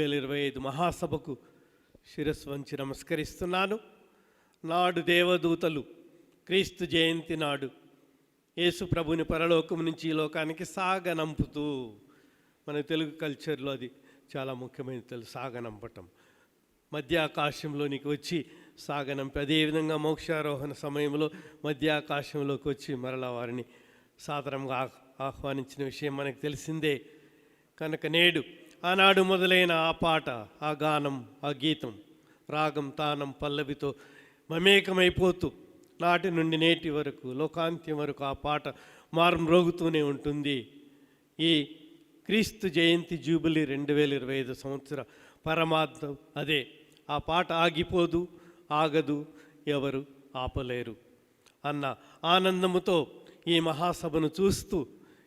వేల ఇరవై ఐదు మహాసభకు శిరస్సు వంచి నమస్కరిస్తున్నాను. నాడు దేవదూతలు క్రీస్తు జయంతి నాడు యేసు ప్రభుని పరలోకం నుంచి ఈ లోకానికి సాగనంపుతూ మన తెలుగు కల్చర్లో అది చాలా ముఖ్యమైన తెలుసు సాగనంపటం. మధ్యాకాశంలోనికి వచ్చి సాగనంపి అదేవిధంగా మోక్షారోహణ సమయంలో మధ్యాకాశంలోకి వచ్చి మరలా వారిని సాదరంగా ఆహ్- ఆహ్వానించిన విషయం మనకు తెలిసిందే. కనుక నేడు ఆనాడు మొదలైన ఆ పాట ఆ గానం ఆ గీతం రాగం తానం పల్లవితో మమేకమైపోతూ నాటి నుండి నేటి వరకు లోకాంత్యం వరకు ఆ పాట మారుమ్రోగుతూనే ఉంటుంది. ఈ క్రీస్తు జయంతి జూబిలీ రెండు వేల ఇరవై ఐదు సంవత్సర పరమార్థం అదే. ఆ పాట ఆగిపోదు ఆగదు ఎవరు ఆపలేరు అన్న ఆనందముతో ఈ మహాసభను చూస్తూ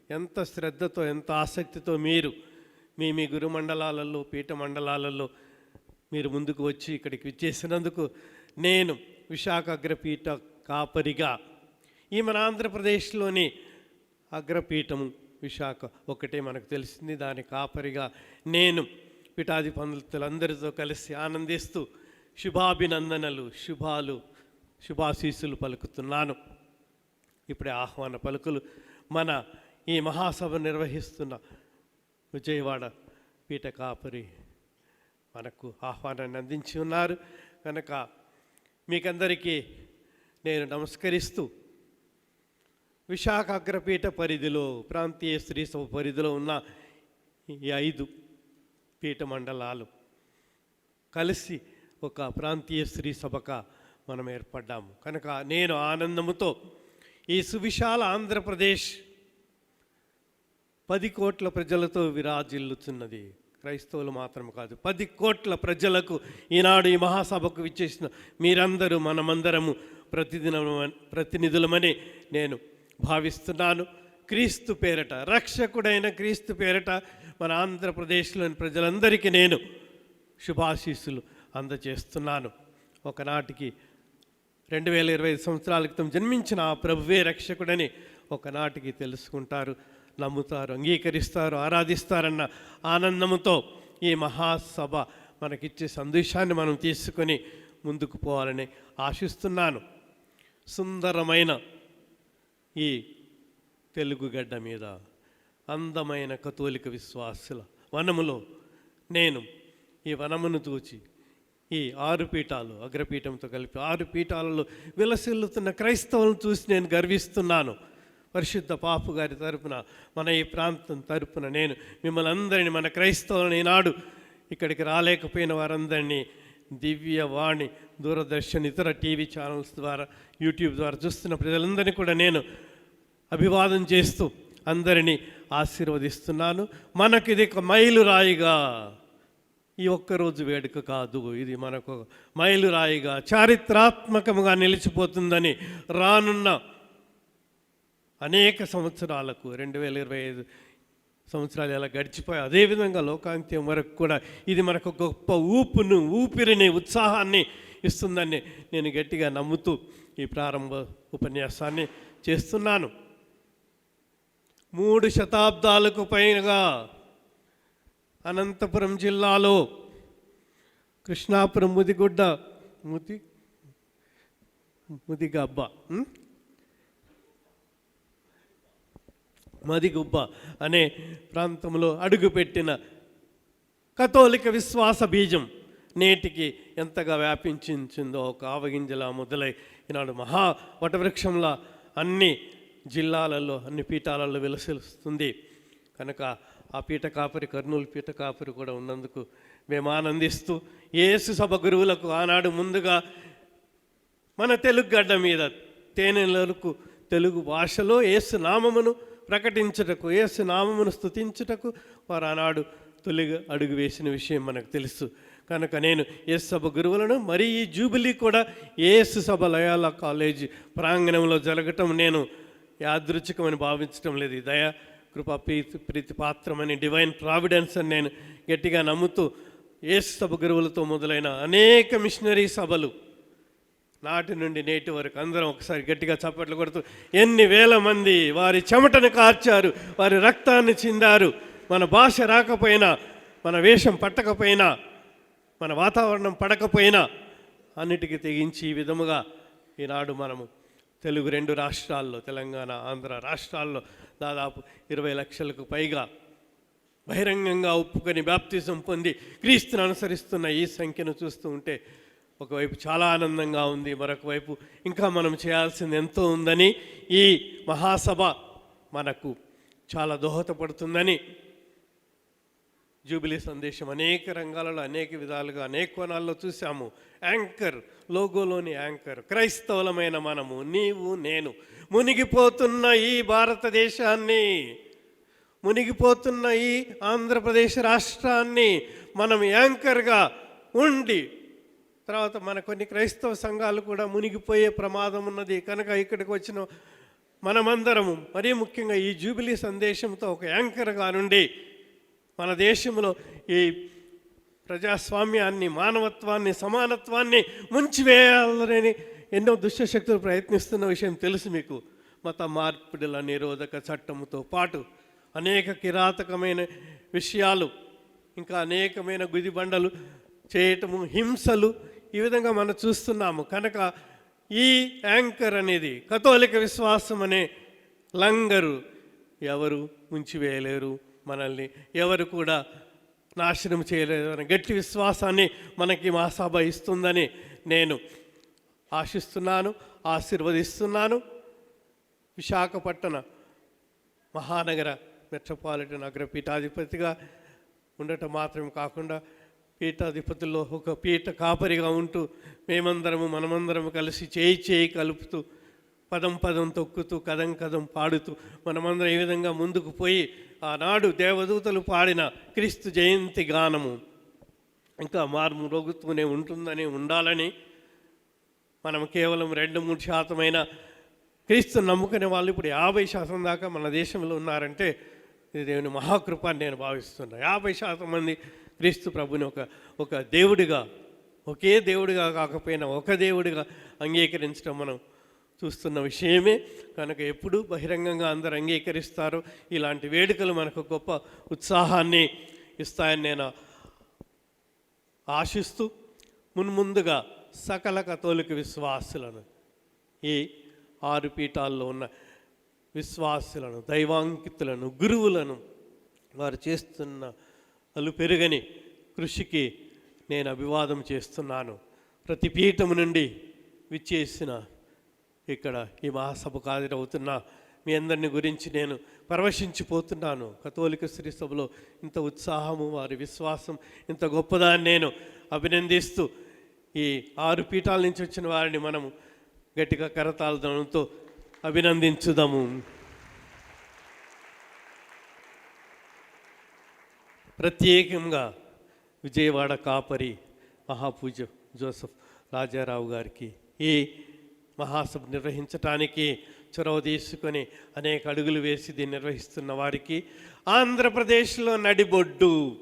ఎంత శ్రద్ధతో ఎంత ఆసక్తితో మీరు మీ మీ గురు మండలాలలో పీఠ మండలాలలో మీరు ముందుకు వచ్చి ఇక్కడికి విచ్చేసినందుకు నేను విశాఖ అగ్రపీఠ కాపరిగా ఈ మన ఆంధ్రప్రదేశ్లోని అగ్రపీఠము విశాఖ ఒకటే మనకు తెలిసింది. దాని కాపరిగా నేను పిఠాది పండితులందరితో కలిసి ఆనందిస్తూ శుభాభినందనలు శుభాలు శుభాశీస్సులు పలుకుతున్నాను. ఇప్పుడే ఆహ్వాన పలుకులు మన ఈ మహాసభ నిర్వహిస్తున్న విజయవాడ పీఠ కాపురి మనకు ఆహ్వానాన్ని అందించి ఉన్నారు. కనుక మీకందరికీ నేను నమస్కరిస్తూ విశాఖ అగ్రపీఠ పరిధిలో ప్రాంతీయ స్త్రీ సభ పరిధిలో ఉన్న ఈ ఐదు పీఠ మండలాలు కలిసి ఒక ప్రాంతీయ స్త్రీ సభగా మనం ఏర్పడ్డాము. కనుక నేను ఆనందముతో ఈ సువిశాల ఆంధ్రప్రదేశ్ పది కోట్ల ప్రజలతో విరాజిల్లుతున్నది. క్రైస్తవులు మాత్రం కాదు. పది కోట్ల ప్రజలకు ఈనాడు ఈ మహాసభకు విచ్చేసిన మీరందరూ మనమందరము ప్రతిదిన ప్రతినిధులమని నేను భావిస్తున్నాను. క్రీస్తు పేరట రక్షకుడైన క్రీస్తు పేరట మన ఆంధ్రప్రదేశ్లోని ప్రజలందరికీ నేను శుభాశీస్సులు అందజేస్తున్నాను ఒకనాటికి రెండు వేల ఇరవై ఐదు సంవత్సరాల క్రితం జన్మించిన ఆ ప్రభువే రక్షకుడని ఒకనాటికి తెలుసుకుంటారు. నమ్ముతారు అంగీకరిస్తారు ఆరాధిస్తారన్న ఆనందముతో ఈ మహాసభ మనకిచ్చే సందేశాన్ని మనం తీసుకొని ముందుకు పోవాలని ఆశిస్తున్నాను. సుందరమైన ఈ తెలుగు గడ్డ మీద అందమైన కతోలిక విశ్వాసుల వనములో నేను ఈ వనమును చూచి ఈ ఆరు పీఠాలు అగ్రపీఠంతో కలిపి ఆరు పీఠాలలో విలసిల్లుతున్న క్రైస్తవులను చూసి నేను గర్విస్తున్నాను. పరిశుద్ధ పాపు గారి తరపున మన ఈ ప్రాంతం తరపున నేను మిమ్మల్ని అందరినీ మన క్రైస్తవులను ఈనాడు ఇక్కడికి రాలేకపోయిన వారందరినీ దివ్యవాణి దూరదర్శన్ ఇతర టీవీ ఛానల్స్ ద్వారా యూట్యూబ్ ద్వారా చూస్తున్న ప్రజలందరినీ కూడా నేను అభివాదం చేస్తూ అందరినీ ఆశీర్వదిస్తున్నాను. మనకి ఇది ఒక మైలురాయిగా ఈ ఒక్కరోజు వేడుక కాదు ఇది మనకు మైలురాయిగా చారిత్రాత్మకముగా నిలిచిపోతుందని రానున్న అనేక సంవత్సరాలకు రెండు వేల ఇరవై ఐదు సంవత్సరాలు ఎలా గడిచిపోయి అదేవిధంగా లోకాంత్యం వరకు కూడా ఇది మనకు గొప్ప ఊపును ఊపిరిని ఉత్సాహాన్ని ఇస్తుందని నేను గట్టిగా నమ్ముతూ ఈ ప్రారంభ ఉపన్యాసాన్ని చేస్తున్నాను. మూడు శతాబ్దాలకు పైగా అనంతపురం జిల్లాలో కృష్ణాపురం ముదిగుడ్డ ముది ముదిగబ్బ మదిగుబ్బ అనే ప్రాంతంలో అడుగుపెట్టిన కథోలిక విశ్వాస బీజం నేటికి ఎంతగా వ్యాపించిందో ఒక ఆవగింజలా మొదలై ఈనాడు మహా వటవృక్షంలా అన్ని జిల్లాలలో అన్ని పీఠాలలో విలసిస్తుంది. కనుక ఆ పీఠ కాపరి కర్నూలు పీఠ కాపరి కూడా ఉన్నందుకు మేము ఆనందిస్తూ ఏసు సభ గురువులకు ఆనాడు ముందుగా మన తెలుగు గడ్డ మీద తేనెలకు తెలుగు భాషలో యేసు నామమును ప్రకటించుటకు యేసు నామమును స్తుతించుటకు వారు ఆనాడు తొలిగా అడుగు వేసిన విషయం మనకు తెలుసు. కనుక నేను ఏ సభ గురువులను మరి ఈ జూబిలీ కూడా ఏసు సభ లయాల కాలేజ్ ప్రాంగణంలో జరగటం నేను యాదృచ్ఛికమని భావించటం లేదు. ఈ దయ కృప ప్రీతి ప్రీతి పాత్రమని డివైన్ ప్రావిడెన్స్ అని నేను గట్టిగా నమ్ముతూ ఏసు సభ గురువులతో మొదలైన అనేక మిషనరీ సభలు నాటి నుండి నేటి వరకు అందరం ఒకసారి గట్టిగా చప్పట్లు కొడుతూ ఎన్ని వేల మంది వారి చెమటను కార్చారు వారి రక్తాన్ని చిందారు మన భాష రాకపోయినా మన వేషం పట్టకపోయినా మన వాతావరణం పడకపోయినా అన్నిటికీ తెగించి ఈ విధముగా ఈనాడు మనము తెలుగు రెండు రాష్ట్రాల్లో తెలంగాణ ఆంధ్ర రాష్ట్రాల్లో దాదాపు ఇరవై లక్షలకు పైగా బహిరంగంగా ఒప్పుకొని బ్యాప్తిజం పొంది క్రీస్తును అనుసరిస్తున్న ఈ సంఖ్యను చూస్తూ ఉంటే ఒకవైపు చాలా ఆనందంగా ఉంది మరొక వైపు ఇంకా మనం చేయాల్సింది ఎంతో ఉందని ఈ మహాసభ మనకు చాలా దోహదపడుతుందని జూబిలీ సందేశం అనేక రంగాలలో అనేక విధాలుగా అనేక కోణాల్లో చూసాము యాంకర్ లోగోలోని యాంకర్ క్రైస్తవులమైన మనము నీవు నేను మునిగిపోతున్న ఈ భారతదేశాన్ని మునిగిపోతున్న ఈ ఆంధ్రప్రదేశ్ రాష్ట్రాన్ని మనం యాంకర్గా ఉండి తర్వాత మన కొన్ని క్రైస్తవ సంఘాలు కూడా మునిగిపోయే ప్రమాదం ఉన్నది. కనుక ఇక్కడికి వచ్చిన మనమందరము మరీ ముఖ్యంగా ఈ జూబిలీ సందేశంతో ఒక యాంకర్గా నుండి మన దేశంలో ఈ ప్రజాస్వామ్యాన్ని మానవత్వాన్ని సమానత్వాన్ని ముంచివేయాలని ఎన్నో దుష్టశక్తులు ప్రయత్నిస్తున్న విషయం తెలుసు మీకు. మత మార్పిడుల నిరోధక చట్టంతో పాటు అనేక కిరాతకమైన విషయాలు ఇంకా అనేకమైన గుదిబండలు చేయటము హింసలు ఈ విధంగా మనం చూస్తున్నాము. కనుక ఈ యాంకర్ అనేది కథోలిక విశ్వాసం అనే లంగరు ఎవరు ఉంచివేయలేరు మనల్ని. ఎవరు కూడా నాశనం చేయలేరు అనే గట్టి విశ్వాసాన్ని మనకి మా సభ ఇస్తుందని నేను ఆశిస్తున్నాను ఆశీర్వదిస్తున్నాను. విశాఖపట్టణ మహానగర మెట్రోపాలిటన్ అగ్రపీఠాధిపతిగా ఉండటం మాత్రమే కాకుండా పీఠాధిపతుల్లో ఒక పీఠ కాపరిగా ఉంటూ మేమందరము మనమందరము కలిసి చేయి చేయి కలుపుతూ పదం పదం తొక్కుతూ కదం కదం పాడుతూ మనమందరం ఈ విధంగా ముందుకు పోయి ఆనాడు దేవదూతలు పాడిన క్రీస్తు జయంతి గానము. ఇంకా మార్ము రోగుతూనే ఉంటుందని ఉండాలని మనం కేవలం రెండు మూడు శాతమైన క్రీస్తు నమ్ముకునే వాళ్ళు ఇప్పుడు యాభై శాతం దాకా మన దేశంలో ఉన్నారంటే ఇది దేవుని మహాకృప నేను భావిస్తున్నా. యాభై శాతం మంది క్రీస్తు ప్రభుని ఒక ఒక దేవుడిగా ఒకే దేవుడిగా కాకపోయినా ఒక దేవుడిగా అంగీకరించడం మనం చూస్తున్న విషయమే. కనుక ఎప్పుడు బహిరంగంగా అందరు అంగీకరిస్తారు ఇలాంటి వేడుకలు మనకు గొప్ప ఉత్సాహాన్ని ఇస్తాయని నేను ఆశిస్తూ మున్ముందుగా సకల కథోలిక విశ్వాసులను ఈ ఆరు పీఠాల్లో ఉన్న విశ్వాసులను దైవాంకితులను గురువులను వారు చేస్తున్న అలు పెరుగని కృషికి నేను అభివాదం చేస్తున్నాను. ప్రతి పీఠం నుండి విచ్చేసిన ఇక్కడ ఈ మహాసభకు హాజరవుతున్న మీ అందరిని గురించి నేను పరవశించిపోతున్నాను. కథోలిక స్త్రీ సభలో ఇంత ఉత్సాహము వారి విశ్వాసం ఇంత గొప్పదాన్ని నేను అభినందిస్తూ ఈ ఆరు పీఠాల నుంచి వచ్చిన వారిని మనము గట్టిగా కరతాళతో అభినందించుదాము. ప్రత్యేకంగా విజయవాడ కాపరి మహాపూజ జోసఫ్ రాజారావు గారికి ఈ మహాసభ నిర్వహించటానికి చొరవ తీసుకొని అనేక అడుగులు వేసి దీన్ని నిర్వహిస్తున్న వారికి ఆంధ్రప్రదేశ్లో నడిబొడ్డు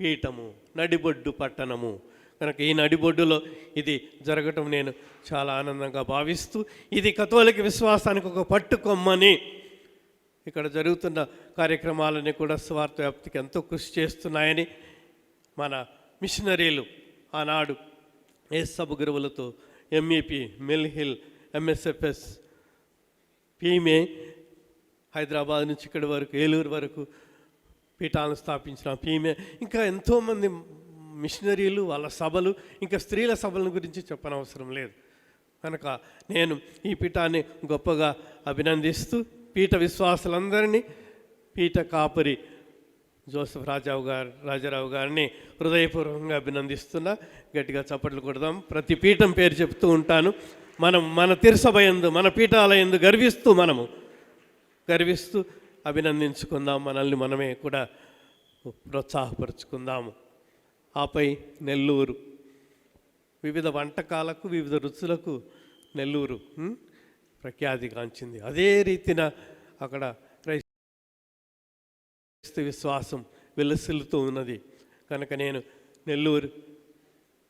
పీఠము నడిబొడ్డు పట్టణము. కనుక ఈ నడిబొడ్డులో ఇది జరగటం నేను చాలా ఆనందంగా భావిస్తూ ఇది కథోలిక విశ్వాసానికి ఒక పట్టుకొమ్మని ఇక్కడ జరుగుతున్న కార్యక్రమాలని కూడా స్వార్థ వ్యాప్తికి ఎంతో కృషి చేస్తున్నాయని మన మిషనరీలు ఆనాడు ఏసబు గురువులతో MEP Mill Hill MSFS PIME Hyderabad నుంచి ఇక్కడి వరకు ఏలూరు వరకు పీఠాలను స్థాపించిన పీమే ఇంకా ఎంతోమంది మిషనరీలు వాళ్ళ సభలు ఇంకా స్త్రీల సభల గురించి చెప్పనవసరం లేదు. కనుక నేను ఈ పీఠాన్ని గొప్పగా అభినందిస్తూ పీఠ విశ్వాసులందరినీ పీఠ కాపరి జోసఫ్ రాజావు గారు రాజారావు గారిని హృదయపూర్వకంగా అభినందిస్తున్నా. గట్టిగా చప్పట్లు కొడదాం. ప్రతి పీఠం పేరు చెప్తూ ఉంటాను. మనం మన తిరుసభ ఎందు మన పీఠాల ఎందు గర్విస్తూ మనము గర్విస్తూ అభినందించుకుందాం. మనల్ని మనమే కూడా ప్రోత్సాహపరుచుకుందాము. ఆపై నెల్లూరు. వివిధ వంటకాలకు వివిధ రుచులకు నెల్లూరు. ప్రఖ్యాతిగాంచింది అదే రీతిన అక్కడ క్రైస్తవ విశ్వాసం విలసిల్లుతూ ఉన్నది. కనుక నేను నెల్లూరు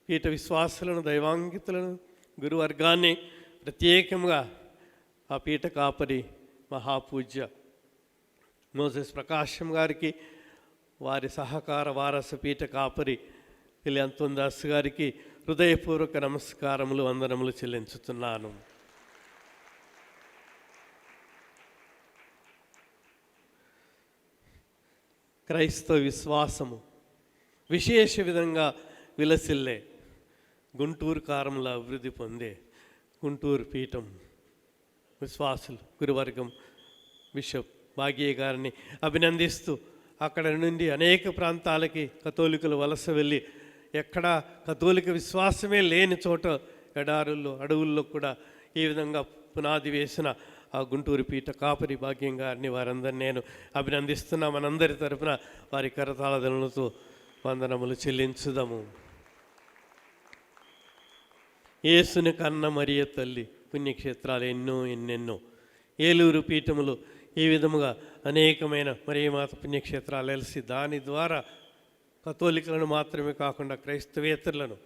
పీఠ విశ్వాసులను దైవాంగితులను గురువర్గాన్ని ప్రత్యేకంగా ఆ పీఠ కాపరి మహాపూజ్య మోసెస్ ప్రకాశం గారికి వారి సహకార వారస పీఠ కాపరి పిల్లి అంతుందాస్ గారికి హృదయపూర్వక నమస్కారములు వందనములు చెల్లించుతున్నాను. క్రైస్తవ విశ్వాసము విశేష విధంగా విలసిల్లే. గుంటూరు కారంలో అభివృద్ధి పొందే గుంటూరు పీఠం విశ్వాసులు గురువర్గం బిషప్ భాగ్య గారిని అభినందిస్తూ అక్కడ నుండి అనేక ప్రాంతాలకి కథోలికలు వలస వెళ్ళి ఎక్కడా కథోలిక విశ్వాసమే లేని చోట ఎడారుల్లో అడవుల్లో కూడా ఈ విధంగా పునాది వేసిన ఆ గుంటూరు పీఠ కాపరి భాగ్యం గారిని వారందరినీ నేను అభినందిస్తున్నా. మనందరి తరపున వారి కరతాళదలతో వందనములు చెల్లించుదాము. యేసుని కన్న మరియ తల్లి పుణ్యక్షేత్రాలు ఎన్నో ఎన్నెన్నో. ఏలూరు పీఠములు ఈ విధముగా అనేకమైన మరియమాత పుణ్యక్షేత్రాలు వెలిసి దాని ద్వారా కథోలికలను మాత్రమే కాకుండా క్రైస్తవేతరులను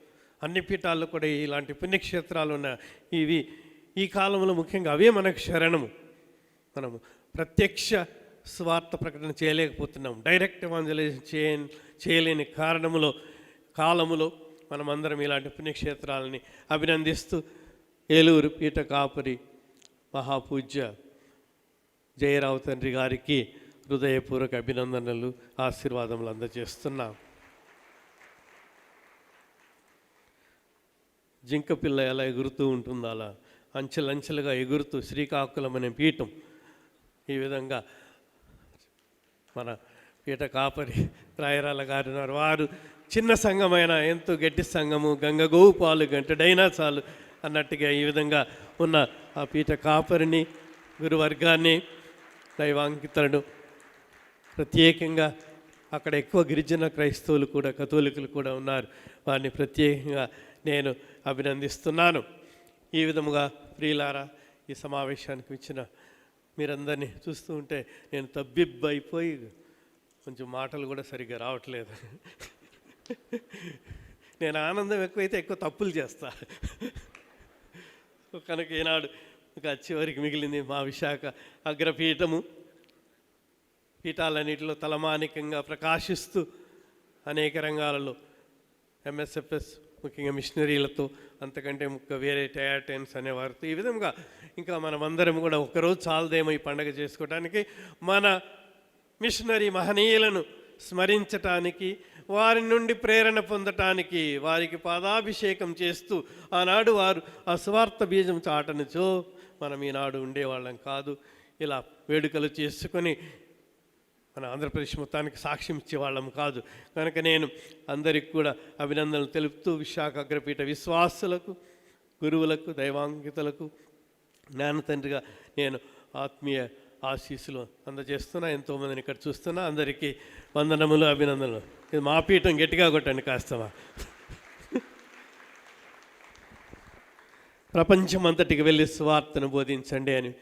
అన్ని పీఠాల్లో కూడా ఇలాంటి పుణ్యక్షేత్రాలు ఉన్న ఇవి ఈ కాలంలో ముఖ్యంగా అవే మనకు శరణము. మనము ప్రత్యక్ష స్వార్థ ప్రకటన చేయలేకపోతున్నాం డైరెక్ట్ ఎవాంజలైజేషన్ చేయ చేయలేని కారణములో కాలములో మనమందరం ఇలాంటి పుణ్యక్షేత్రాలని అభినందిస్తూ ఏలూరు పీఠ కాపురి మహాపూజ్య జయరావు తండ్రి గారికి హృదయపూర్వక అభినందనలు ఆశీర్వాదములు అందజేస్తున్నాం. జింక పిల్ల ఎలా ఎగురుతూ ఉంటుందో అలా అంచెలంచెలుగా ఎగురుతూ శ్రీకాకుళం అనే పీఠం ఈ విధంగా మన పీఠ కాపరి రాయరాల గారు ఉన్నారు. వారు చిన్న సంఘమైన ఎంతో గట్టి సంఘము గంగగోవు పాలు గంటడైనా చాలు అన్నట్టుగా ఈ విధంగా ఉన్న ఆ పీఠ కాపరిని గురువర్గాన్ని దైవాంకితులను ప్రత్యేకంగా అక్కడ ఎక్కువ గిరిజన క్రైస్తవులు కూడా కథోలికులు కూడా ఉన్నారు. వారిని ప్రత్యేకంగా నేను అభినందిస్తున్నాను. ఈ విధముగా ప్రియులారా ఈ సమావేశానికి ఇచ్చిన మీరందరినీ చూస్తూ ఉంటే నేను తబ్బిబ్బైపోయి కొంచెం మాటలు కూడా సరిగ్గా రావట్లేదు. నేను ఆనందం ఎక్కువైతే ఎక్కువ తప్పులు చేస్తా. కనుక ఈనాడు ఇంకా చివరికి మిగిలింది మా విశాఖ అగ్రపీఠము. పీఠాలన్నిటిలో తలమానికంగా ప్రకాశిస్తూ అనేక రంగాలలో ఎంఎస్ఎఫ్ఎస్ ముఖ్యంగా మిషనరీలతో అంతకంటే ముఖ్య వేరే టయాటెన్స్ అనేవారితో ఈ విధంగా ఇంకా మనమందరం కూడా ఒకరోజు చాలదేమో ఈ పండగ చేసుకోవడానికి మన మిషనరీ మహనీయులను స్మరించటానికి వారి నుండి ప్రేరణ పొందటానికి వారికి పాదాభిషేకం చేస్తూ ఆనాడు వారు అస్వార్థ బీజం చాటనుచో మనం ఈనాడు ఉండేవాళ్ళం కాదు. ఇలా వేడుకలు చేసుకొని మన ఆంధ్రప్రదేశ్ మొత్తానికి సాక్ష్యం ఇచ్చేవాళ్ళం కాదు. కనుక నేను అందరికి కూడా అభినందనలు తెలుపుతూ విశాఖ అగ్రపీఠ విశ్వాసులకు గురువులకు దైవాంకితులకు జ్ఞానతండ్రిగా నేను ఆత్మీయ ఆశీస్సులు అందజేస్తున్నా ఎంతోమందిని ఇక్కడ చూస్తున్నా. అందరికీ వందనములు అభినందనలు. ఇది మా పీఠం గట్టిగా కొట్టండి కాస్తమా ప్రపంచమంతటికి వెళ్ళి స్వార్థను బోధించండి అని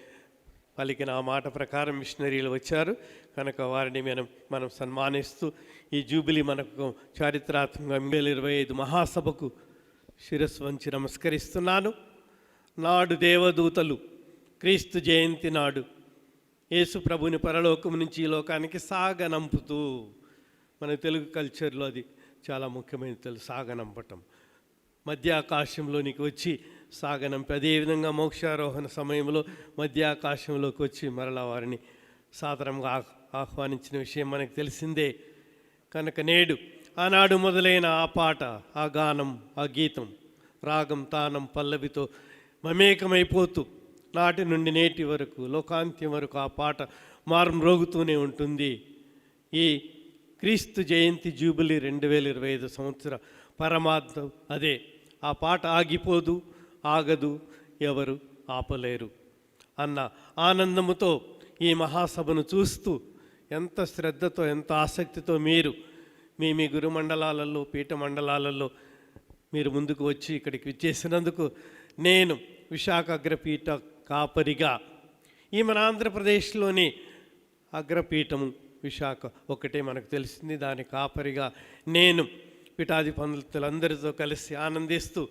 పలికిన ఆ మాట ప్రకారం మిషనరీలు వచ్చారు. కనుక వారిని మనం మనం సన్మానిస్తూ ఈ జూబిలీ మనకు చారిత్రాత్మకంగా వేల ఇరవై ఐదు మహాసభకు శిరస్సు వంచి నమస్కరిస్తున్నాను. నాడు దేవదూతలు క్రీస్తు జయంతి నాడు యేసు ప్రభుని పరలోకం నుంచి ఈ లోకానికి సాగనంపుతూ మన తెలుగు కల్చర్లో అది చాలా ముఖ్యమైన తెలుసు సాగనంపటం. మధ్యాకాశంలోనికి వచ్చి సాగనంపి అదేవిధంగా మోక్షారోహణ సమయంలో మధ్యాకాశంలోకి వచ్చి మరలా వారిని సాధారణంగా ఆహ్వానించిన విషయం మనకు తెలిసిందే. కనుక నేడు ఆనాడు మొదలైన ఆ పాట ఆ గానం ఆ గీతం రాగం తానం పల్లవితో మమేకమైపోతూ నాటి నుండి నేటి వరకు లోకాంత్యం వరకు ఆ పాట మారుమ్రోగుతూనే ఉంటుంది. ఈ క్రీస్తు జయంతి జూబిలీ రెండు వేల ఇరవై ఐదు సంవత్సర పరమార్థం అదే. ఆ పాట ఆగిపోదు ఆగదు ఎవరు ఆపలేరు అన్న ఆనందముతో ఈ మహాసభను చూస్తూ ఎంత శ్రద్ధతో ఎంత ఆసక్తితో మీరు మీ మీ గురు మండలాలలో పీఠ మండలాలలో మీరు ముందుకు వచ్చి ఇక్కడికి విచ్చేసినందుకు నేను విశాఖ అగ్రపీఠ కాపరిగా ఈ మన ఆంధ్రప్రదేశ్లోని అగ్రపీఠము విశాఖ ఒకటే మనకు తెలిసింది. దాని కాపరిగా నేను పిఠాది పండితులందరితో కలిసి ఆనందిస్తూ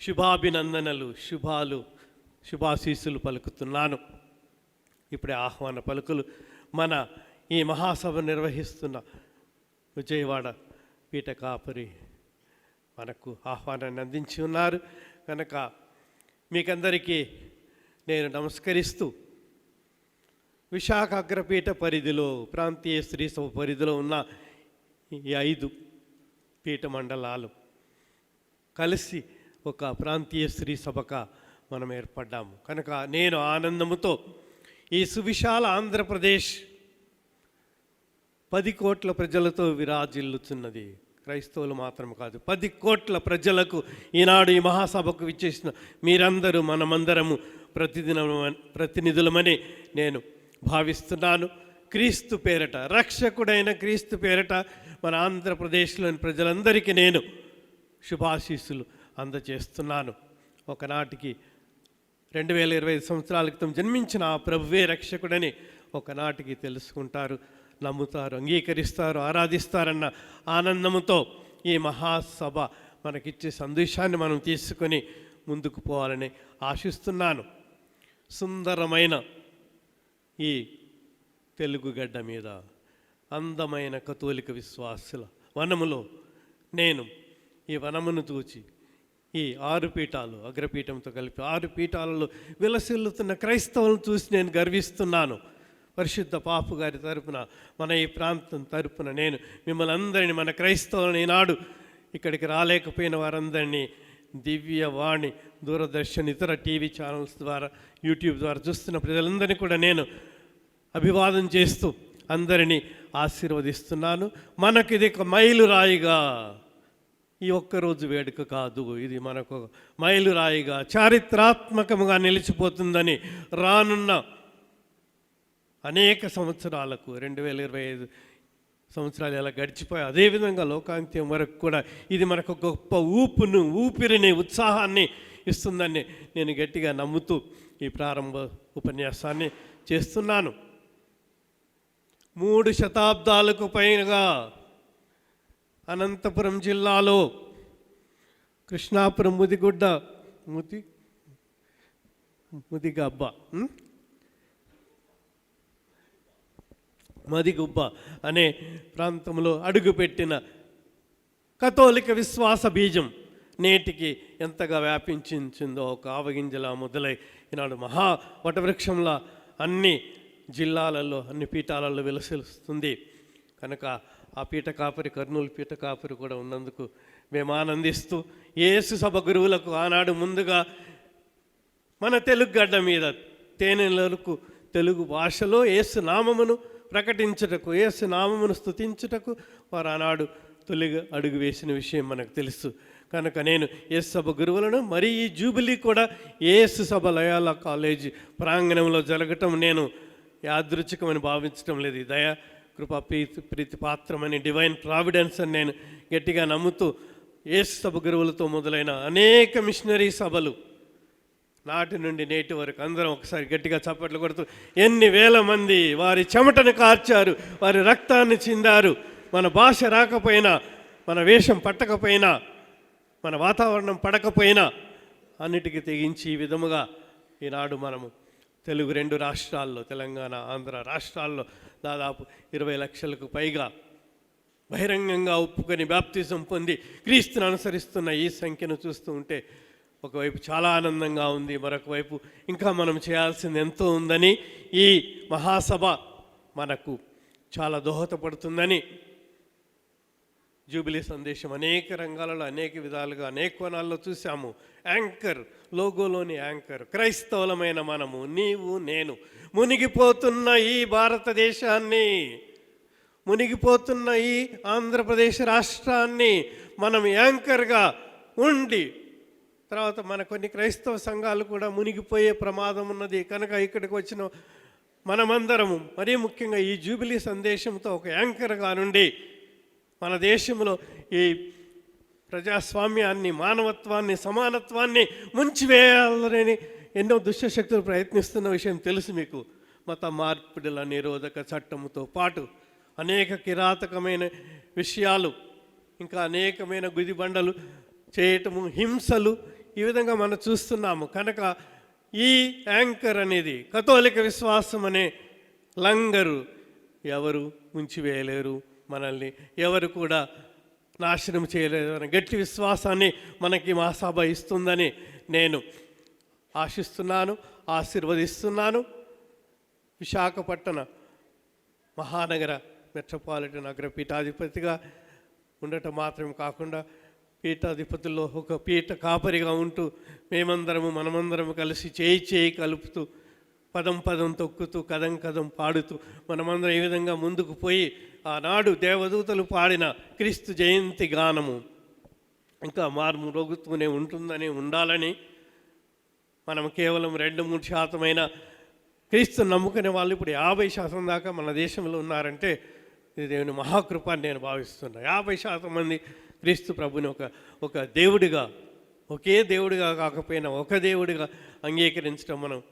శుభాభినందనలు శుభాలు శుభాశీస్సులు పలుకుతున్నాను. ఇప్పుడే ఆహ్వాన పలుకులు మన ఈ మహాసభ నిర్వహిస్తున్న విజయవాడ పీఠ కాపరి మనకు ఆహ్వానాన్ని అందించి ఉన్నారు. కనుక మీకందరికీ నేను నమస్కరిస్తూ విశాఖ అగ్రపీఠ పరిధిలో ప్రాంతీయ స్త్రీ సభ పరిధిలో ఉన్న ఈ ఐదు పీఠ మండలాలు కలిసి ఒక ప్రాంతీయ స్త్రీ సభగా మనం ఏర్పడ్డాము. కనుక నేను ఆనందముతో ఈ సువిశాల ఆంధ్రప్రదేశ్ పది కోట్ల ప్రజలతో విరాజిల్లుతున్నది. క్రైస్తవులు మాత్రం కాదు. పది కోట్ల ప్రజలకు ఈనాడు ఈ మహాసభకు విచ్చేసిన మీరందరూ మనమందరము ప్రతిదిన ప్రతినిధులమని నేను భావిస్తున్నాను. క్రీస్తు పేరట రక్షకుడైన క్రీస్తు పేరట మన ఆంధ్రప్రదేశ్లోని ప్రజలందరికీ నేను శుభాశీస్సులు అందజేస్తున్నాను. ఒకనాటికి రెండు వేల ఇరవై ఐదు సంవత్సరాల క్రితం జన్మించిన ఆ ప్రభువే రక్షకుడని ఒకనాటికి తెలుసుకుంటారు. నమ్ముతారు అంగీకరిస్తారు ఆరాధిస్తారన్న ఆనందముతో ఈ మహాసభ మనకిచ్చే సందేశాన్ని మనం తీసుకొని ముందుకు పోవాలని ఆశిస్తున్నాను. సుందరమైన ఈ తెలుగు గడ్డ మీద అందమైన కతోలిక విశ్వాసుల వనములో నేను ఈ వనమును తూచి ఈ ఆరు పీఠాలు అగ్రపీఠంతో కలిపి ఆరు పీఠాలలో విలసిల్లుతున్న క్రైస్తవులను చూసి నేను గర్విస్తున్నాను. పరిశుద్ధ పాపు గారి తరపున మన ఈ ప్రాంతం తరపున నేను మిమ్మల్ని అందరినీ మన క్రైస్తవులను ఈనాడు ఇక్కడికి రాలేకపోయిన వారందరినీ దివ్యవాణి దూరదర్శన్ ఇతర టీవీ ఛానల్స్ ద్వారా యూట్యూబ్ ద్వారా చూస్తున్న ప్రజలందరినీ కూడా నేను అభివాదం చేస్తూ అందరినీ ఆశీర్వదిస్తున్నాను. మనకిది ఒక మైలురాయిగా ఈ ఒక్కరోజు వేడుక కాదు ఇది మనకు మైలురాయిగా చారిత్రాత్మకముగా నిలిచిపోతుందని రానున్న అనేక సంవత్సరాలకు రెండు వేల ఇరవై ఐదు సంవత్సరాలు ఎలా గడిచిపోయి అదేవిధంగా లోకాంత్యం వరకు కూడా ఇది మనకు గొప్ప ఊపును ఊపిరిని ఉత్సాహాన్ని ఇస్తుందని నేను గట్టిగా నమ్ముతూ ఈ ప్రారంభ ఉపన్యాసాన్ని చేస్తున్నాను. మూడు శతాబ్దాలకు పైగా అనంతపురం జిల్లాలో కృష్ణాపురం ముదిగుడ్డ ముది ముదిగబ్బ మదిగుబ్బ అనే ప్రాంతంలో అడుగుపెట్టిన కథోలిక విశ్వాస బీజం నేటికి ఎంతగా వ్యాపించిందో ఒక ఆవగింజలా మొదలై ఈనాడు మహా వటవృక్షంలా అన్ని జిల్లాలలో అన్ని పీఠాలలో విలసిస్తుంది. కనుక ఆ పీఠ కాపరి కర్నూలు పీఠ కాపరి కూడా ఉన్నందుకు మేము ఆనందిస్తూ ఏసు సభ గురువులకు ఆనాడు ముందుగా మన తెలుగు గడ్డ మీద తేనెలకు తెలుగు భాషలో ఏసు నామమును ప్రకటించుటకు ఏసు నామమును స్తుతించుటకు వారు ఆనాడు తొలిగా అడుగు వేసిన విషయం మనకు తెలుసు. కనుక నేను ఏసు సభ గురువులను మరి ఈ జూబిలీ కూడా ఏసు సభ లయాల కాలేజీ ప్రాంగణంలో జరగటం నేను యాదృచ్ఛికమని భావించటం లేదు. ఈ దయ కృపా ప్రీతి ప్రీతి పాత్రమని డివైన్ ప్రావిడెన్స్ అని నేను గట్టిగా నమ్ముతూ ఏసు సభ గురువులతో మొదలైన అనేక మిషనరీ సభలు నాటి నుండి నేటి వరకు అందరం ఒకసారి గట్టిగా చప్పట్లు కొడుతూ ఎన్ని వేల మంది వారి చెమటను కార్చారు వారి రక్తాన్ని చిందారు మన భాష రాకపోయినా మన వేషం పట్టకపోయినా మన వాతావరణం పడకపోయినా అన్నిటికీ తెగించి ఈ విధముగా ఈనాడు మనము తెలుగు రెండు రాష్ట్రాల్లో తెలంగాణ ఆంధ్ర రాష్ట్రాల్లో దాదాపు ఇరవై లక్షలకు పైగా బహిరంగంగా ఒప్పుకొని బ్యాప్తిజం పొంది క్రీస్తుని అనుసరిస్తున్న ఈ సంఖ్యను చూస్తూ ఉంటే ఒకవైపు చాలా ఆనందంగా ఉంది మరొక వైపు ఇంకా మనం చేయాల్సింది ఎంతో ఉందని ఈ మహాసభ మనకు చాలా దోహదపడుతుందని జూబిలీ సందేశం అనేక రంగాలలో అనేక విధాలుగా అనేక కోణాల్లో చూసాము యాంకర్ లోగోలోని యాంకర్ క్రైస్తవులమైన మనము నీవు నేను. మునిగిపోతున్న ఈ భారతదేశాన్ని మునిగిపోతున్న ఈ ఆంధ్రప్రదేశ్ రాష్ట్రాన్ని మనం యాంకర్గా ఉండి తర్వాత మన కొన్ని క్రైస్తవ సంఘాలు కూడా మునిగిపోయే ప్రమాదం ఉన్నది. కనుక ఇక్కడికి వచ్చిన మనమందరము మరీ ముఖ్యంగా ఈ జూబిలీ సందేశంతో ఒక యాంకర్గా నుండి మన దేశంలో ఈ ప్రజాస్వామ్యాన్ని మానవత్వాన్ని సమానత్వాన్ని ముంచివేయాలని ఎన్నో దుష్టశక్తులు ప్రయత్నిస్తున్న విషయం తెలుసు మీకు. మత మార్పిడుల నిరోధక చట్టముతో పాటు అనేక కిరాతకమైన విషయాలు ఇంకా అనేకమైన గుదిబండలు చేయటము హింసలు ఈ విధంగా మనం చూస్తున్నాము. కనుక ఈ యాంకర్ అనేది కథోలిక విశ్వాసం అనే లంగరు ఎవరు ఉంచివేయలేరు మనల్ని ఎవరు కూడా నాశనం చేయలేదన్న గట్టి విశ్వాసాన్ని మనకి మా సభ ఇస్తుందని నేను ఆశిస్తున్నాను ఆశీర్వదిస్తున్నాను. విశాఖపట్టణ మహానగర మెట్రోపాలిటన్ నగర పీఠాధిపతిగా ఉండటం మాత్రమే కాకుండా పీఠాధిపతుల్లో ఒక పీఠ కాపరిగా ఉంటూ మేమందరము మనమందరము కలిసి చేయి చేయి కలుపుతూ పదం పదం తొక్కుతూ కదం కదం పాడుతూ మనమందరం ఈ విధంగా ముందుకు పోయి ఆనాడు దేవదూతలు పాడిన క్రీస్తు జయంతి గానము ఇంకా మార్ము రోగుతూనే ఉంటుందని ఉండాలని మనం కేవలం రెండు మూడు శాతమైన క్రీస్తు నమ్ముకునే వాళ్ళు ఇప్పుడు యాభై శాతం దాకా మన దేశంలో ఉన్నారంటే ఇది దేవుని మహాకృప అని నేను భావిస్తున్నా. యాభై శాతం మంది క్రీస్తు ప్రభుని ఒక ఒక దేవుడిగా ఒకే దేవుడిగా కాకపోయినా ఒక దేవుడిగా అంగీకరించడం మనం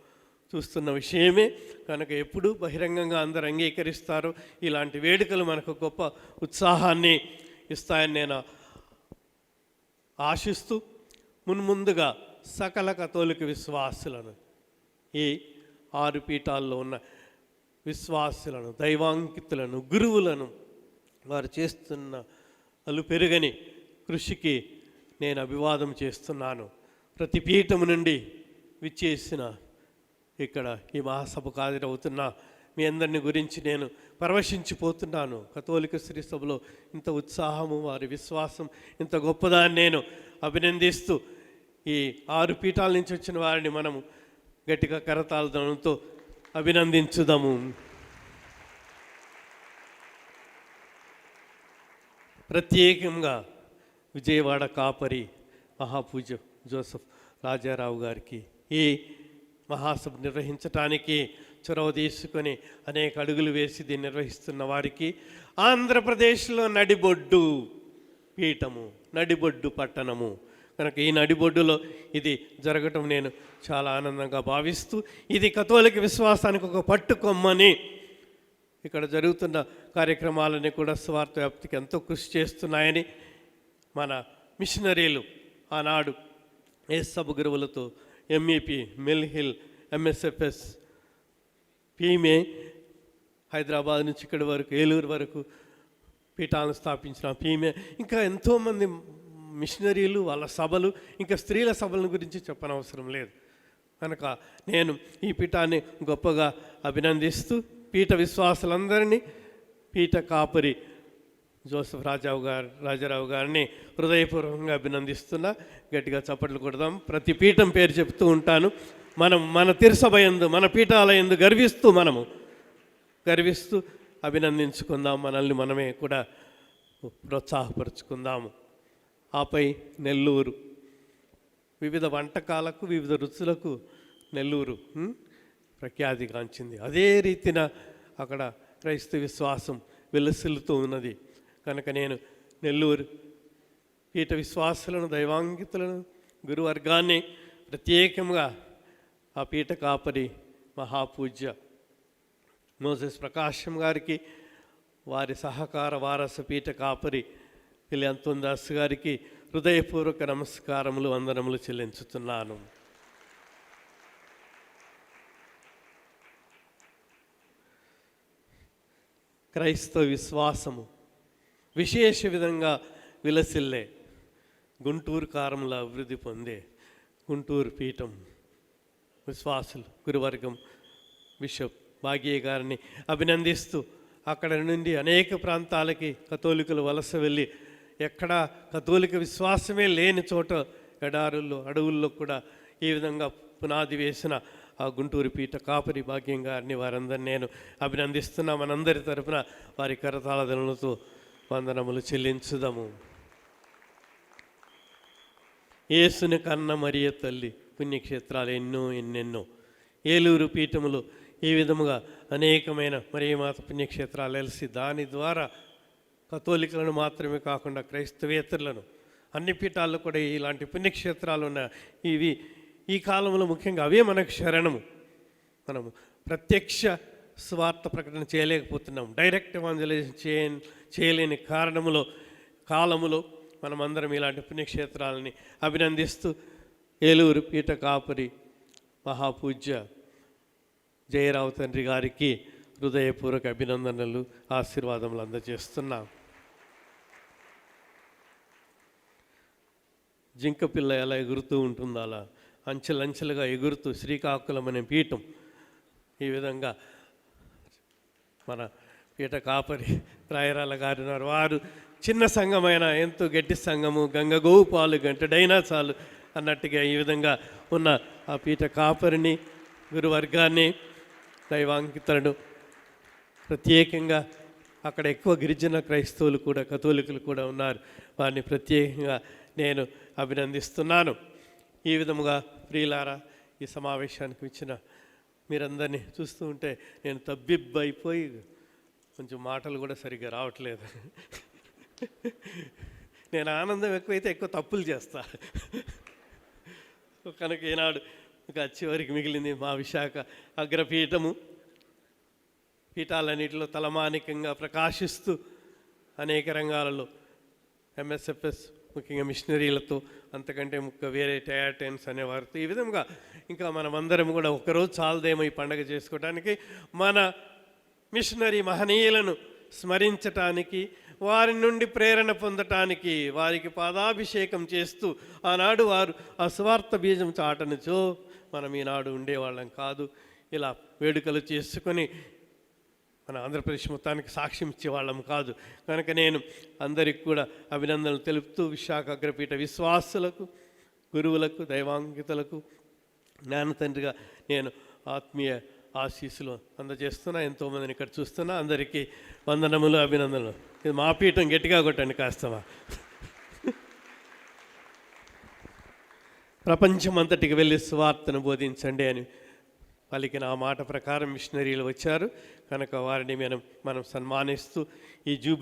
చూస్తున్న విషయమే. కనుక ఎప్పుడు బహిరంగంగా అందరు అంగీకరిస్తారు. ఇలాంటి వేడుకలు మనకు గొప్ప ఉత్సాహాన్ని ఇస్తాయని నేను ఆశిస్తూ మున్ముందుగా సకల కథోలిక విశ్వాసులను ఈ ఆరు పీఠాల్లో ఉన్న విశ్వాసులను దైవాంకితులను గురువులను వారు చేస్తున్న అలు పెరుగని కృషికి నేను అభివాదం చేస్తున్నాను. ప్రతి పీఠము నుండి విచ్చేసిన ఇక్కడ ఈ మహాసభకు హాజరవుతున్న మీ అందరిని గురించి నేను పరవశించిపోతున్నాను. కథోలిక శ్రీ సభలో ఇంత ఉత్సాహము వారి విశ్వాసం ఇంత గొప్పదాన్ని నేను అభినందిస్తూ ఈ ఆరు పీఠాల నుంచి వచ్చిన వారిని మనము గట్టిగా కరతాళదంతో అభినందించుదాము. ప్రత్యేకంగా విజయవాడ కాపరి మహాపూజ జోసఫ్ రాజారావు గారికి ఈ మహాసభ నిర్వహించటానికి చొరవ తీసుకొని అనేక అడుగులు వేసి దీన్ని నిర్వహిస్తున్న వారికి ఆంధ్రప్రదేశ్లో నడిబొడ్డు పీఠము నడిబొడ్డు పట్టణము. కనుక ఈ నడిబొడ్డులో ఇది జరగటం నేను చాలా ఆనందంగా భావిస్తూ ఇది కథోలిక విశ్వాసానికి ఒక పట్టుకొమ్మని ఇక్కడ జరుగుతున్న కార్యక్రమాలని కూడా స్వార్థ వ్యాప్తికి ఎంతో కృషి చేస్తున్నాయని మన మిషనరీలు ఆనాడు ఏసబు గురువులతో MEP Mill Hill MSFS PIME Hyderabad నుంచి ఇక్కడి వరకు ఏలూరు వరకు పీఠాలను స్థాపించిన పీమే. ఇంకా ఎంతోమంది మిషనరీలు వాళ్ళ సభలు ఇంకా స్త్రీల సభల గురించి చెప్పనవసరం లేదు. కనుక నేను ఈ పీఠాన్ని గొప్పగా అభినందిస్తూ పీఠ విశ్వాసులందరినీ పీఠ కాపరి జోసఫ్ రాజావు గారు రాజారావు గారిని హృదయపూర్వకంగా అభినందిస్తున్నా. గట్టిగా చప్పట్లు కొడదాం. ప్రతి పీఠం పేరు చెప్తూ ఉంటాను. మనం మన తిరుసభయందు మన పీఠాలయందు గర్విస్తూ మనము గర్విస్తూ అభినందించుకుందాం. మనల్ని మనమే కూడా ప్రోత్సాహపరుచుకుందాము. ఆపై నెల్లూరు. వివిధ వంటకాలకు వివిధ రుచులకు నెల్లూరు. ప్రఖ్యాతిగాంచింది అదే రీతిన అక్కడ క్రైస్తవ విశ్వాసం విలసిల్లుతూ ఉన్నది. కనుక నేను నెల్లూరు పీఠ విశ్వాసులను దైవాంగితులను గురువర్గాన్ని ప్రత్యేకంగా ఆ పీఠ కాపరి మహాపూజ్య మోసెస్ ప్రకాశం గారికి వారి సహకార వారస పీఠ కాపరి పిల్లి దాస్ గారికి హృదయపూర్వక నమస్కారములు వందనములు చెల్లించుతున్నాను. క్రైస్తవ విశ్వాసము. విశేష విధంగా విలసిల్లే గుంటూరు కారంలో అభివృద్ధి పొందే గుంటూరు పీఠం విశ్వాసులు గురువర్గం బిషప్ భాగ్య గారిని అభినందిస్తూ అక్కడ నుండి అనేక ప్రాంతాలకి కథోలికలు వలస వెళ్ళి ఎక్కడ కథోలిక విశ్వాసమే లేని చోట ఎడారుల్లో అడవుల్లో కూడా ఈ విధంగా పునాది వేసిన ఆ గుంటూరు పీఠ కాపరి భాగ్యం గారిని వారందరినీ నేను అభినందిస్తున్నా. మనందరి తరపున వారి కరతాళదనులతో వందనములు చెల్లించుదాము. ఏసుని కన్న మరియ తల్లి పుణ్యక్షేత్రాలు ఎన్నో ఎన్నెన్నో. ఏలూరు పీఠములు ఈ విధముగా అనేకమైన మరియమాత పుణ్యక్షేత్రాలు వెలిసి దాని ద్వారా కథోలికలను మాత్రమే కాకుండా క్రైస్తవేతరులను అన్ని పీఠాల్లో కూడా ఇలాంటి పుణ్యక్షేత్రాలు ఉన్న ఇవి ఈ కాలంలో ముఖ్యంగా అవే మనకు శరణము. మనము ప్రత్యక్ష స్వార్థ ప్రకటన చేయలేకపోతున్నాం. డైరెక్ట్ ఎవాంజలైజేషన్ చేయ చేయలేని కారణములో కాలములో మనమందరం ఇలాంటి పుణ్యక్షేత్రాలని అభినందిస్తూ ఏలూరు పీఠ కాపరి మహాపూజ్య జయరావు తండ్రి గారికి హృదయపూర్వక అభినందనలు ఆశీర్వాదములు అందజేస్తున్నాం. జింక పిల్ల ఎలా ఎగురుతూ ఉంటుందో అలా అంచెలంచెలుగా ఎగురుతూ శ్రీకాకుళం అనే పీఠం ఈ విధంగా మన పీఠ కాపరి రాయరాల గారు ఉన్నారు వారు చిన్న సంఘమైన ఎంతో గట్టి సంఘము గంగ గోవు పాలు గంట డైనాసాలు అన్నట్టుగా ఈ విధంగా ఉన్న ఆ పీఠ కాపరిని గురువర్గాన్ని దైవాంకితలను ప్రత్యేకంగా అక్కడ ఎక్కువ గిరిజన క్రైస్తవులు కూడా కథోలికులు కూడా ఉన్నారు. వారిని ప్రత్యేకంగా నేను అభినందిస్తున్నాను. ఈ విధముగా ప్రియులారా ఈ సమావేశానికి ఇచ్చిన మీరందరినీ చూస్తూ ఉంటే నేను తబ్బిబ్బైపోయి కొంచెం మాటలు కూడా సరిగ్గా రావట్లేదు. నేను ఆనందం ఎక్కువైతే ఎక్కువ తప్పులు చేస్తా. కనుక ఈనాడు ఇంకా చివరికి మిగిలింది మా విశాఖ అగ్రపీఠము. పీఠాలన్నిటిలో తలమానికంగా ప్రకాశిస్తూ అనేక రంగాలలో ఎంఎస్ఎఫ్ఎస్ ముఖ్యంగా మిషనరీలతో అంతకంటే ముఖ్య వేరే టయాటెన్స్ అనేవారితో ఈ విధంగా ఇంకా మనమందరం కూడా ఒకరోజు చాలదేమో ఈ పండగ చేసుకోవడానికి మన మిషనరీ మహనీయులను స్మరించటానికి వారి నుండి ప్రేరణ పొందటానికి వారికి పాదాభిషేకం చేస్తూ ఆనాడు వారు ఆ స్వార్థ బీజం చాటనుచో మనం ఈనాడు ఉండేవాళ్ళం కాదు. ఇలా వేడుకలు చేసుకొని మన ఆంధ్రప్రదేశ్ మొత్తానికి సాక్ష్యం ఇచ్చేవాళ్ళం కాదు. కనుక నేను అందరికి కూడా అభినందనలు తెలుపుతూ విశాఖ అగ్రపీఠ విశ్వాసులకు గురువులకు దైవాంకితులకు జ్ఞాన తండ్రిగా నేను ఆత్మీయ ఆశీస్సులు అందజేస్తున్నా ఎంతోమందిని ఇక్కడ చూస్తున్నా. అందరికీ వందనములు అభినందనలు. ఇది మా పీఠం గట్టిగా కొట్టండి కాస్తమా. ప్రపంచమంతటికి వెళ్ళి స్వార్థను బోధించండి అని పలికిన ఆ మాట ప్రకారం మిషనరీలు వచ్చారు. కనుక వారిని మనం మనం సన్మానిస్తూ ఈ జూబిలీ